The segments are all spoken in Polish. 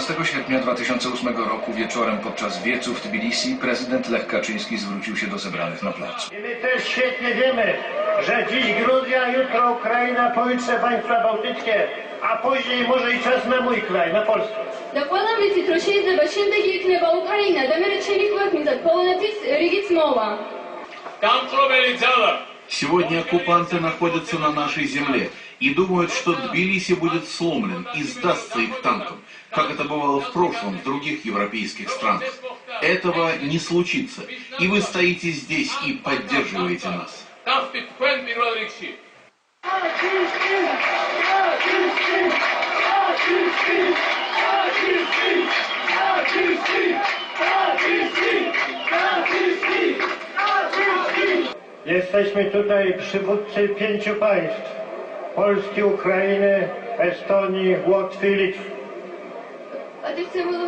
12 sierpnia 2008 roku wieczorem podczas wiecu w Tbilisi prezydent Lech Kaczyński zwrócił się do zebranych na placu. I my też świetnie wiemy, że dziś Gruzja, jutro Ukraina, pojutrze państwa bałtyckie, a później może i czas na mój kraj, na Polskę. Докладом від відручення башендегі кнеба Україна, де ми речені клатмітат, полонатись рігіць мова. Там трубили дело. Сегодня оккупанты находятся на нашей земле. и думают, что Тбилиси будет сломлен и сдастся их танкам, как это бывало в прошлом в других европейских странах. Этого не случится, и вы стоите здесь и поддерживаете нас. Jesteśmy tutaj przywódcy pięciu państw. Polski, Ukrainy, Estonii, Łotwy Litwy. პატივცემულო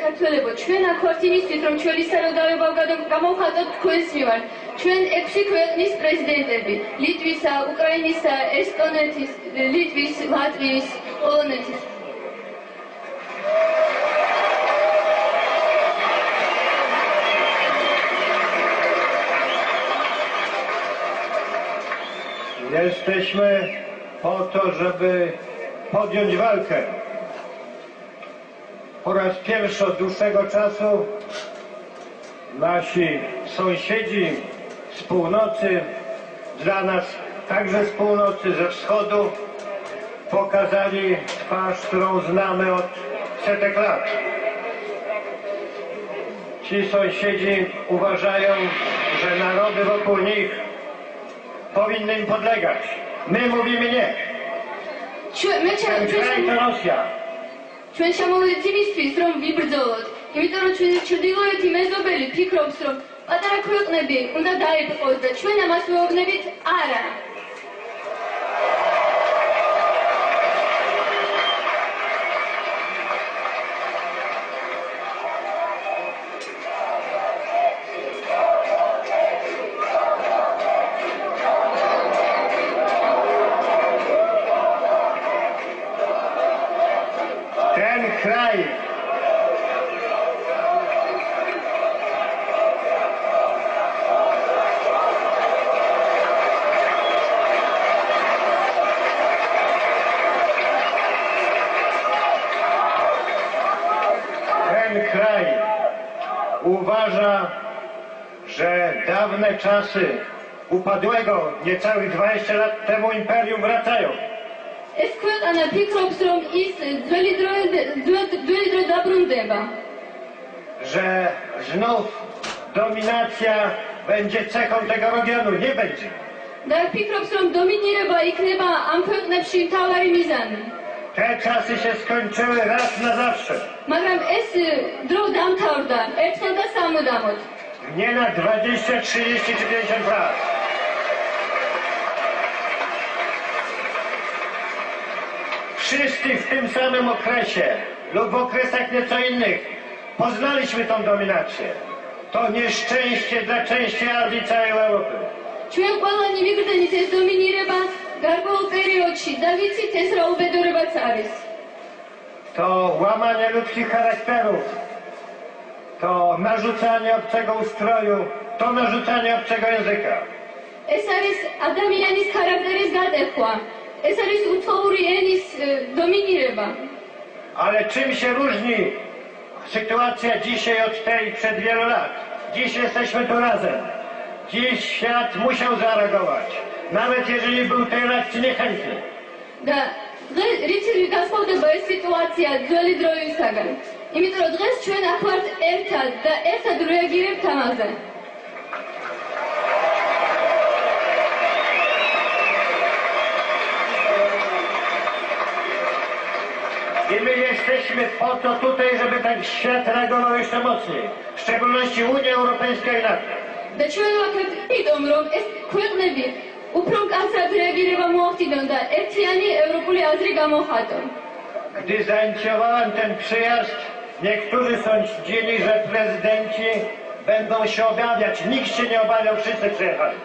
ქართველებო, ჩვენ აქ ვართ იმისთვის, რომ ჩვენი საროდავება გამოვხატოთ თქვენს მიმართ. ჩვენ ექვსი ქვეყნის პრეზიდენტები: ლიტვისა, უკრაინისა, ესტონეთის, ლიტვის, ლატვიის, პოლონეთის. Jesteśmy po to, żeby podjąć walkę. Po raz pierwszy od dłuższego czasu nasi sąsiedzi z północy, dla nas także z północy, ze wschodu, pokazali twarz, którą znamy od setek lat. Ci sąsiedzi uważają, że narody wokół nich powinny im podlegać. My mówimy nie. ჩვენ kraj to ჩვენ შემოვიდეთ იმისთვის, რომ ვიბრძოლოთ. იმიტომ რომ ჩვენი ჩრდილოეთი მეზობელი ფიქრობს, რომ პატარა ქვეყნები უნდა დაიპყროს და ჩვენ ამას ვეუბნებით არა. dawne czasy upadłego niecałych 20 lat temu imperium wracają. Esquent ana pikrobstrom is dwelidro dabrundeba. Że znów dominacja będzie cechą tego regionu. Nie będzie. Da pikrobstrom dominireba i kneba amfet nepshin talar mizan. Te czasy się skończyły raz na zawsze. Magram es drodam tavdan. Etna da samudamot Nie na 20, 30 czy 50 lat. Wszyscy w tym samym okresie lub w okresach nieco innych poznaliśmy tą dominację. To nieszczęście dla części Azji i całej Europy. ჩვენ ყველანი ვიგრძენით ეს დომინირება გარკვეულ პერიოდში და ვიცით ეს რა უბედურებაც არის. To łamanie ludzkich charakterów, to narzucanie obcego ustroju, to narzucanie obcego języka. ეს არის ადამიანის ხარაკტერის გატეხვა. ეს არის უთხოვური ენის ე, დომინირება. Ale czym się różni sytuacja dzisiaj od tej przed wielu lat? Dziś jesteśmy tu razem. Dziś świat musiał zareagować. Nawet jeżeli był tej reakcji niechętny. და დღეს რითი განსხვავდება ეს სიტუაცია ძველი დროისაგან? იმიტომ რომ დღეს ჩვენ აქ ვართ ერთად და ერთად რეაგირებთ ამაზე. I my jesteśmy po to tutaj, żeby ten świat reagował jeszcze mocniej. W szczególności Unia Europejska i NATO. და ჩვენ ვაქეთ იმიტომ რომ ეს ქვეყნები უფრო მკაცრად რეაგირება მოახდინონ და ერთიანი ევროპული აზრი გამოხატონ. Gdy zainicjowałem ten przyjazd, Niektórzy sądzili, że prezydenci będą się obawiać. Nikt się nie obawiał, wszyscy przyjechali.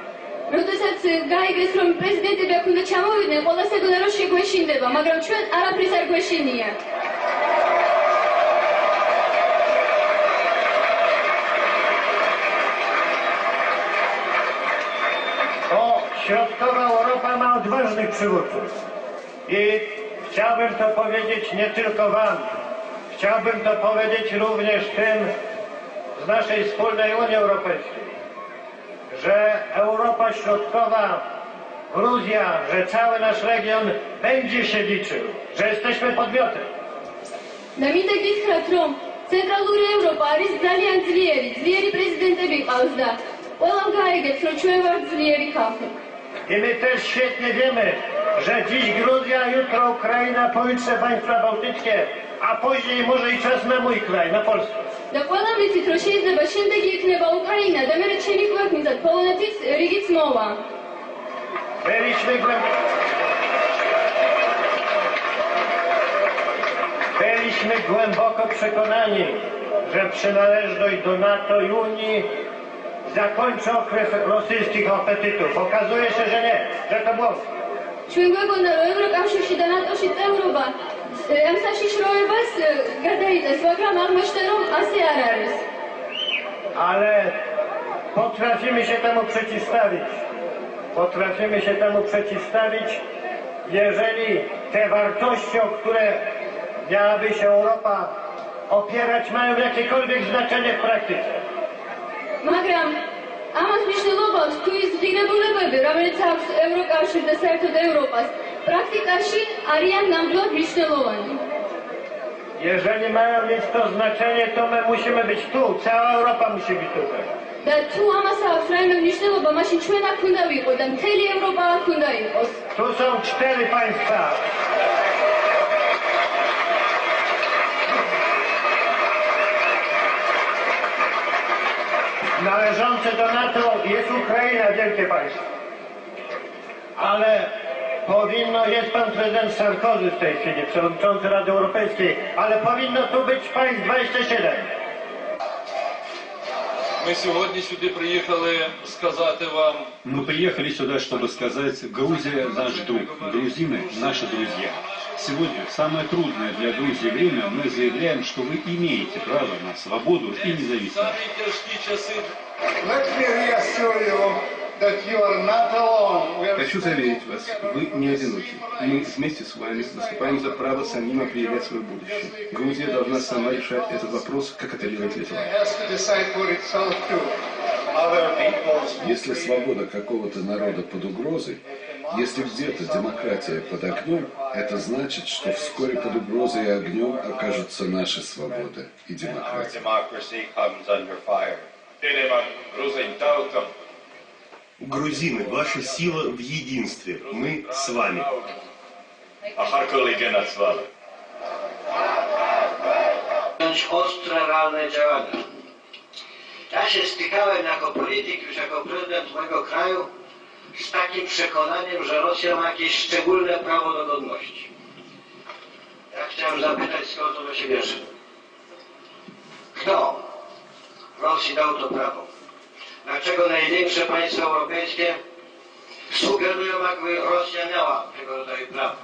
Yurttaşlar gayet resmen prezidenti ve yakında çama ürünü olasılıkları hoş göşindi. Ama gramçı ara prezar göşindi. To środkowa Europa ma odważnych przywódców. I chciałbym to powiedzieć nie tylko wam, Chciałbym to powiedzieć również tym z naszej wspólnej Unii Europejskiej, że Europa Środkowa, Gruzja, że cały nasz region będzie się liczył, że jesteśmy podmiotem. Намита Гитхратром, Централури Европа, Арис Далиан Злиери, Злиери президента Бикалзда, Олам Гайгет, Фрочуевар Злиери Кафе. I my też świetnie wiemy, że dziś Gruzja, jutro Ukraina, pojutrze państwa bałtyckie a później może i czas na mój kraj, na Polskę. Докладаме ти трошеје за башен да ги екнева Украина, да ме речени. Byliśmy głęboko... Byliśmy głęboko przekonani, że przynależność do NATO i Unii zakończy okres rosyjskich apetytów. Okazuje się, że nie, że to błąd. Чујам го на Европа, што ќе საშიშროებას ე, გადაიწეს, მაგრამ აღმოჩნდა, რომ ასე არ არის. Ale potrafimy się temu przeciwstawić. Potrafimy się temu przeciwstawić, jeżeli te wartości, o które miałaby się Europa opierać, mają jakiekolwiek znaczenie w praktyce. მაგრამ ამას მნიშვნელობა აქვს თუ ის ღირებულებები, რომელიც აქვს ევროკავშირს და საერთოდ ევროპას, პრაქტიკაში არიან ნამდვილად მნიშვნელოვანი. Jeżeli mają mieć to znaczenie, to my musimy być tu. Cała Europa musi być tutaj. და თუ ამას აქვს რაიმე მნიშვნელობა, მაშინ ჩვენ აქ უნდა ვიყო და მთელი ევროპა აქ უნდა იყოს. Tu są cztery państwa. Należące do NATO jest Ukraina, wielkie państwo. Ale powinno, jest pan prezydent Sarkozy w tej chwili, przewodniczący Rady Europejskiej, ale powinno tu być państw 27. Ми сьогодні сюди приїхали сказати вам, Мы приехали сюда, чтобы сказать, Грузия наш друг, грузины наши друзья. Сегодня в самое трудное для Грузии время мы заявляем, что вы имеете право на свободу и независимость. Хочу заверить вас, вы не одиноки. Мы вместе с вами выступаем за право самим определять свое будущее. Грузия должна сама решать этот вопрос, как это делает Литва. Если свобода какого-то народа под угрозой, если где-то демократия под огнем, это значит, что вскоре под угрозой и огнем окажутся наши свобода и демократия. Грузины, ваша сила в единстве. Мы с вами. podjąć ostre, realne działania. Ja się stykałem jako polityk, już jako prezydent mojego kraju z takim przekonaniem, że Rosja ma jakieś szczególne prawo do godności. Ja chciałem zapytać, skąd ono się bierze. Kto Rosji dał to prawo? Dlaczego największe państwa europejskie sugerują, jakby Rosja miała tego rodzaju prawo?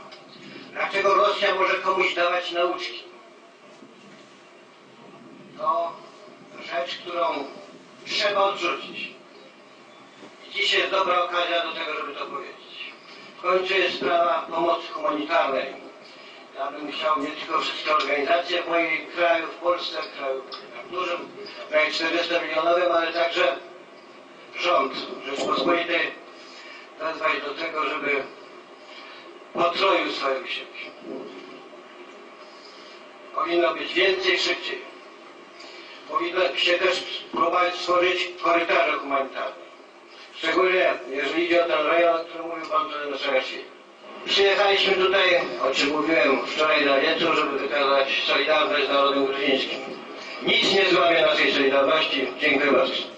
Dlaczego Rosja może komuś dawać nauczki? to rzecz, którą trzeba odrzucić. I dzisiaj jest dobra okazja do tego, żeby to powiedzieć. W końcu jest sprawa pomocy humanitarnej. Ja bym chciał nie tylko wszystkie organizacje w moim kraju, w Polsce, w kraju tak dużym, kraju 40-milionowym, ale także rząd Rzeczpospolitej wezwać do tego, żeby potroił swoje wysiłki. Powinno być więcej, szybciej. Powinno się też próbować stworzyć korytarze humanitarne. Szczególnie jeżeli idzie o ten rejon, o którym mówił Pan Saakaszwili. Przyjechaliśmy tutaj, o czym mówiłem wczoraj na wieczór, żeby wykazać solidarność z narodem gruzińskim. Nic nie złamie naszej solidarności. Dziękuję bardzo.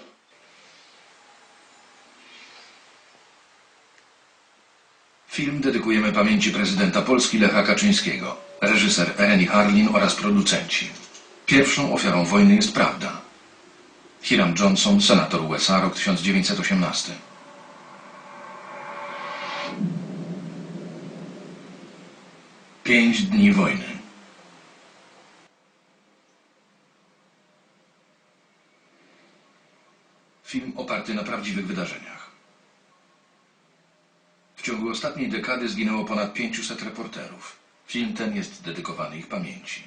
Film dedykujemy pamięci prezydenta Polski Lecha Kaczyńskiego, reżyser Ereni Harlin oraz producenci. Pierwszą ofiarą wojny jest prawda. Hiram Johnson, senator USA, rok 1918. Pięć dni wojny. Film oparty na prawdziwych wydarzeniach. Ciągu ostatniej dekady zginęło ponad 500 reporterów. Film ten jest dedykowany ich pamięci.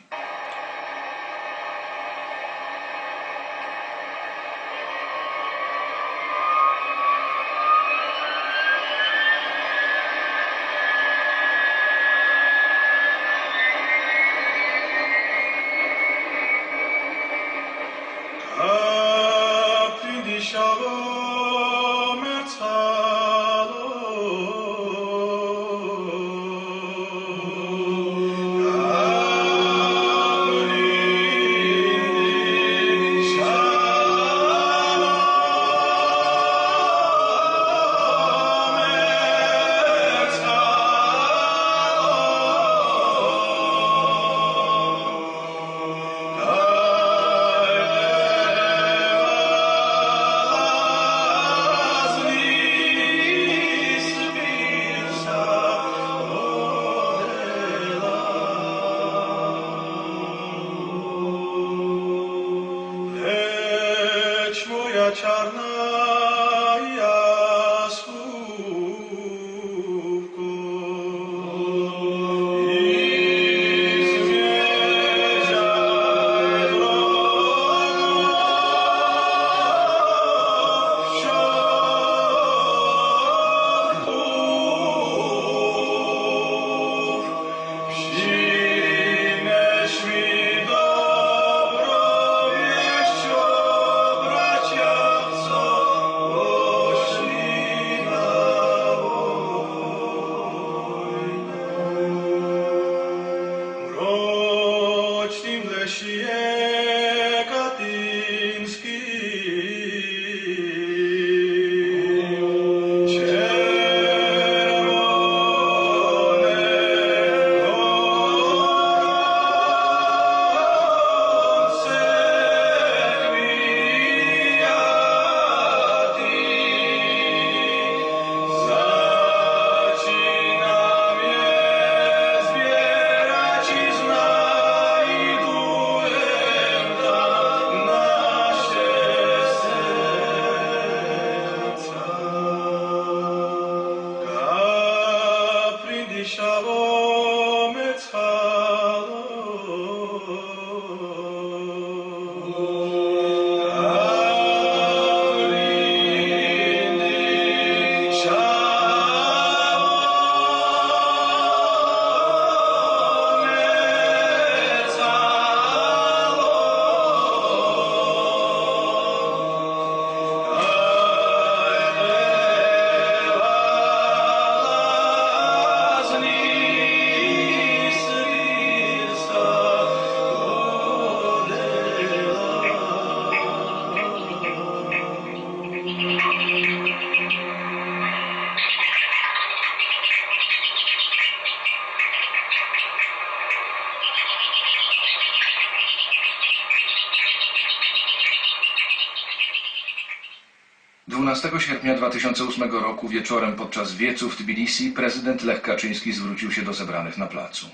çarlar. 12 sierpnia 2008 roku wieczorem podczas wiecu w Tbilisi prezydent Lech Kaczyński zwrócił się do zebranych na placu.